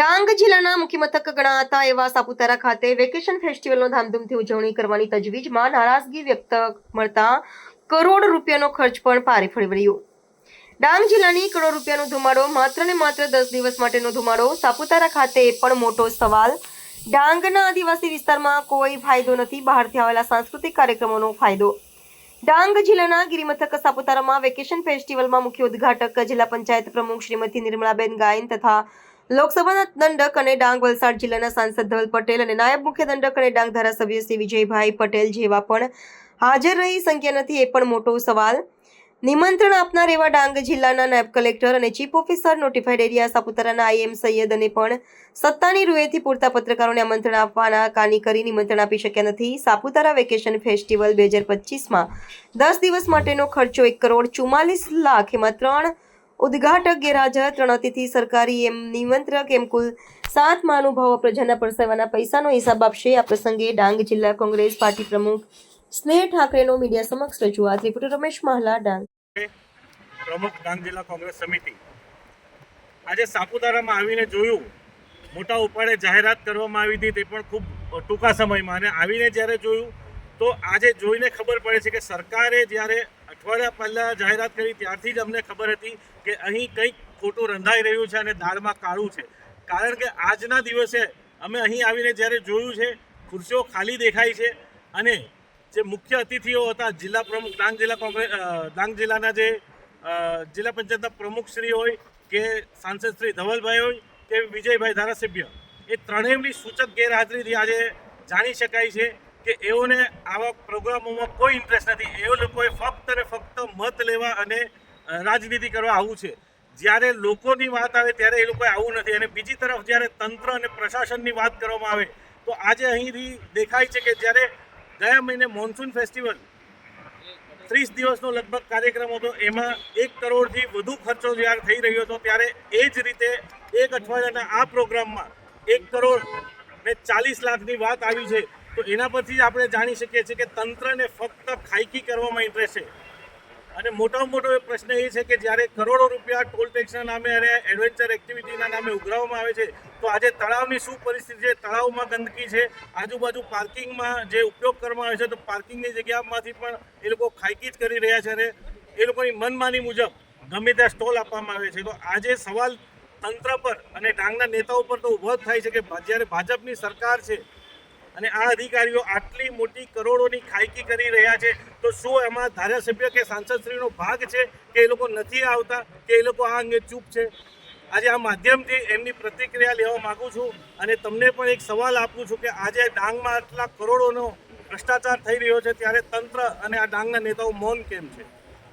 ડાંગ જિલ્લાના મુખ્ય મથક ગણાતા એવા સાપુતારા ખાતે વેકેશન ફેસ્ટિવલનો ધામધૂમથી ઉજવણી કરવાની તજવીજમાં નારાજગી વ્યક્ત મળતા કરોડ રૂપિયાનો ખર્ચ પણ પારે ફરી વળ્યો. ડાંગ જિલ્લાની કરોડ રૂપિયાનો ધુમાડો માત્ર ને માત્ર દસ દિવસ માટેનો ધુમાડો સાપુતારા ખાતે પણ મોટો સવાલ. ડાંગના આદિવાસી વિસ્તારમાં કોઈ ફાયદો નથી, બહારથી આવેલા સાંસ્કૃતિક કાર્યક્રમોનો ફાયદો. ડાંગ જિલ્લાના ગિરિમથક સાપુતારામાં વેકેશન ફેસ્ટિવલમાં મુખ્ય ઉદ્ઘાટક જિલ્લા પંચાયત પ્રમુખ શ્રીમતી નિર્મલાબેન ગાયન તથા લોકસભાના દંડક અને ડાંગ વલસાડ જિલ્લાના સાંસદ ધવલ પટેલ અને નાયબ મુખ્ય દંડક અને ડાંગ ધારાસભ્ય શ્રી વિજયભાઈ પટેલ જેવા પણ હાજર રહી સંખ્યા નથી, એ પણ મોટો સવાલ. નિમંત્રણ આપનાર એવા ડાંગ જિલ્લાના નાયબ કલેક્ટર અને ચીફ ઓફિસર નોટિફાઈડ એરિયા સાપુતારાના આઈએમ સૈયદ અને પણ સત્તાની રૂએથી પૂરતા પત્રકારોને આમંત્રણ આપવાના કાની કરી નિમંત્રણ આપી શક્યા નથી. સાપુતારા વેકેશન ફેસ્ટિવલ બે હજાર પચીસમાં દસ દિવસ માટેનો ખર્ચો એક કરોડ ચુમ્માલીસ લાખ, એમાં ત્રણ ઉદ્ઘાટક ગેરહાજર ત્રણ અતિથિ સરકારી એમ નિમંત્રક એમ કુલ સાત મહાનુભાવો પ્રજાના પરસેવાના પૈસાનો હિસાબ આપશે. આ પ્રસંગે ડાંગ જિલ્લા કોંગ્રેસ પાર્ટી પ્રમુખ સ્નેહ ઠાકરેનો મીડિયા સમક્ષ રજૂઆત. રિપોર્ટર રમેશ મહાલા, ડાંગ. પ્રમુખ ડાંગ જિલ્લા કોંગ્રેસ સમિતિ. આજે સાપુતારામાં આવીને જોયું, મોટા ઉપાડે જાહેરાત કરવામાં આવી હતી તે પણ ખૂબ ટૂંકા સમયમાં. અને આવીને જ્યારે જોયું, તો આજે જોઈને ખબર પડે છે કે સરકારે જ્યારે અઠવાડિયા પહેલાં જાહેરાત કરી, ત્યારથી જ અમને ખબર હતી કે અહીં કંઈક ખોટું રંધાઈ રહ્યું છે અને દાળમાં કાળું છે. કારણ કે આજના દિવસે અમે અહીં આવીને જ્યારે જોયું છે, ખુરશીઓ ખાલી દેખાય છે અને જે મુખ્ય અતિથિઓ હતા, જિલ્લા પ્રમુખ, ડાંગ જિલ્લા કોંગ્રેસ ડાંગ જિલ્લાના જે જિલ્લા પંચાયતના પ્રમુખ શ્રી હોય કે સાંસદ શ્રી ધવલભાઈ હોય કે વિજયભાઈ ધારાસભ્ય, એ ત્રણેયની સૂચક ગેરહાજરીથી આજે જાણી શકાય છે કે એઓને આવા પ્રોગ્રામોમાં કોઈ ઇન્ટરેસ્ટ નથી. એ લોકોએ ફક્ત અને ફક્ત મત લેવા અને રાજનીતિ કરવા આવું છે. જ્યારે લોકોની વાત આવે ત્યારે એ લોકોએ આવું નથી. અને બીજી તરફ જ્યારે તંત્ર અને પ્રશાસનની વાત કરવામાં આવે, તો આજે અહીંથી દેખાય છે કે જ્યારે ગયા મહિને મોન્સૂન ફેસ્ટિવલ ત્રીસ દિવસનો લગભગ કાર્યક્રમ હતો, એમાં એક કરોડથી વધુ ખર્ચો જ્યારે થઈ રહ્યો હતો, ત્યારે એ જ રીતે એક અઠવાડિયાના આ પ્રોગ્રામમાં એક કરોડ ને ચાલીસ લાખની વાત આવી છે. તો એના પરથી જ આપણે જાણી શકીએ છીએ કે તંત્રને ફક્ત ખાયકી કરવામાં ઇન્ટરેસ્ટ છે. અને મોટામાં મોટો પ્રશ્ન એ છે કે જ્યારે કરોડો રૂપિયા ટોલ ટેક્સના નામે અને એડવેન્ચર એક્ટિવિટીના નામે ઉઘરાવવામાં આવે છે, તો આજે તળાવની શું પરિસ્થિતિ છે? તળાવમાં ગંદકી છે. આજુબાજુ પાર્કિંગમાં જે ઉપયોગ કરવામાં આવે છે, તો પાર્કિંગની જગ્યામાંથી પણ એ લોકો ખાયકી જ કરી રહ્યા છે અને એ લોકોની મનમાની મુજબ ગમે ત્યાં સ્ટોલ આપવામાં આવે છે. તો આજે સવાલ તંત્ર પર અને ડાંગના નેતાઓ પર તો ઊભો જ થાય છે કે જ્યારે ભાજપની સરકાર છે અને આ અધિકારીઓ આટલી મોટી કરોડોની ખાયકી કરી રહ્યા છે. તો શું એમાં ધારાસભ્ય કે સાંસદશ્રીનો ભાગ છે કે એ લોકો નથી આવતા, કે એ લોકો આ અંગે ચૂપ છે? આજે આ માધ્યમથી એમની પ્રતિક્રિયા લેવા માગું છું અને તમને પણ એક સવાલ આપું છું કે આજે ડાંગમાં આટલા કરોડોનો ભ્રષ્ટાચાર થઈ રહ્યો છે, ત્યારે તંત્ર અને આ ડાંગના નેતાઓ મૌન કેમ છે?